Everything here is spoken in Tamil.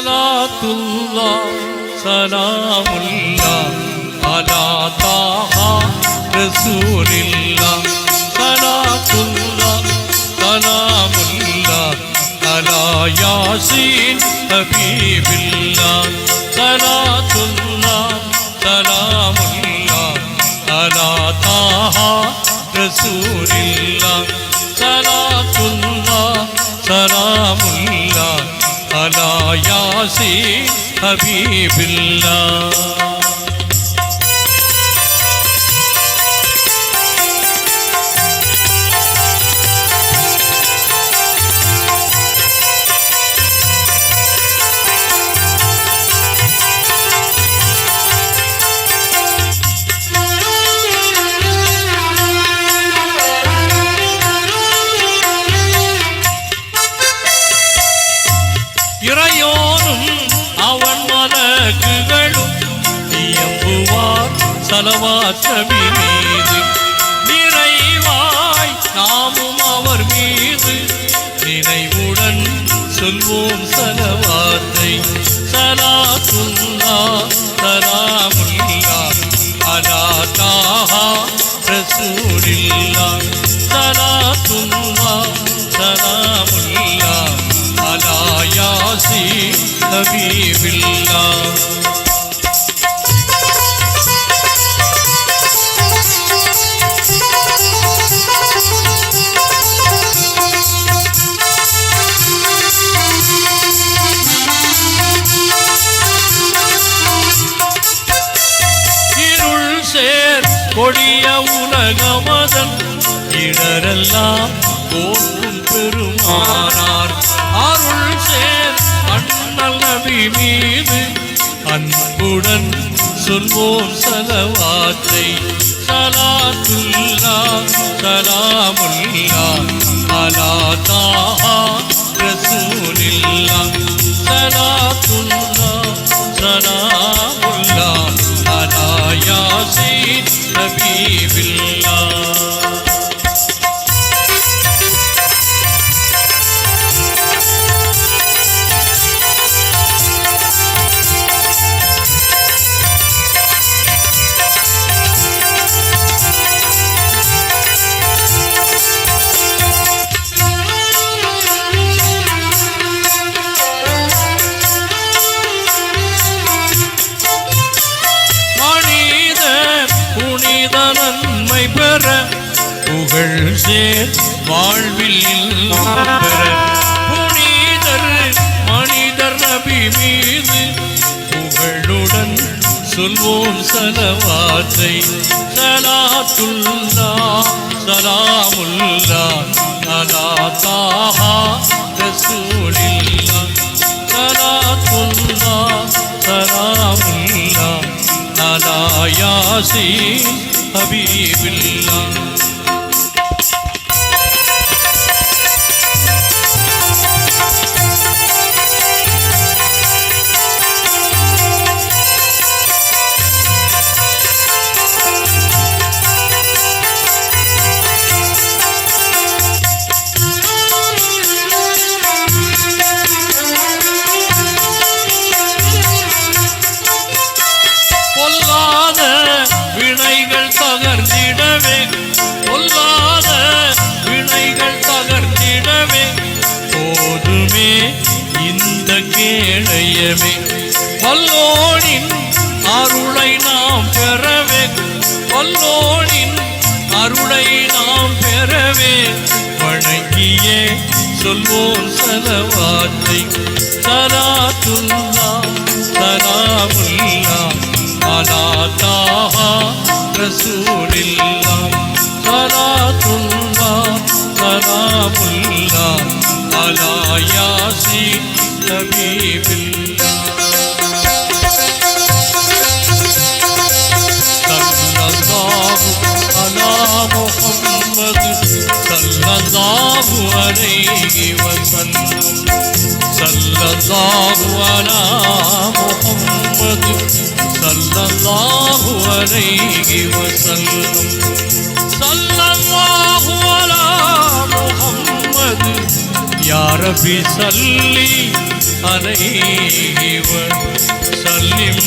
சலாத்துல்லா சலாமுல்லா அலா தாஹா ரசூலில்லா யாசீன் ஹபீபில்லா சலாத்துல்லா சலாமுல்லா அலா தாஹா ரசூலில்லா சலாத்துல்லா சலாமுல்லா அலா யாசி ஹபீபில்லா இறையோனும் அவன் மலக்குகளும் இயம்புவார் சலவாசபி மீது நிறைவாய் நாமும் அவர் மீது நினைவுடன் சொல்வோம் சலவாத்தை. சலாத்துல்லா சலாமுல்லா அலா தாஹா ரசூலில்லா. சலாத்துல்லா சலாமுல்லா. அலா யாசி ஹபீபில்லா இருள் கொடிய உலகமதன் இடரெல்லாம் போக்கும் பெருமானார். அருள் சேர் அண்ணல் நபி மீது அன்புடன் சொல்வோம் சலவாத்தை சலாத்துல்லா சலாமுல்லா அலா தாஹா ரசூலில்லா. சலா புகழ் சேர் வாழ்வில் புனிதர் மனிதர் நபி மீது புகழுடன் சொல்வோம் சலவாத்தை. சலாத்துல்லா சலாமுல்லா சலா தாஹா ரசூலில்லா. சலாத்துல்லா சலாமுல்லா அலா யாசி ஹபீபில்லா. இந்த கேளையமே வல்லோனின் அருளை நாம் பெறவே. வல்லோனின் அருளை நாம் பெறவே. வணங்கியே சொல்வோம் சலவாத்தை. சலாத்துல்லா சலாமுல்லா அலா தாஹா ரசூலில்லா சலாத்துல்லா சலாமுல்லா அலா யாசி عليه وسلم صلى الله على محمد صلى الله عليه وسلم صلى الله على محمد يا ربي صلي عليه وسلم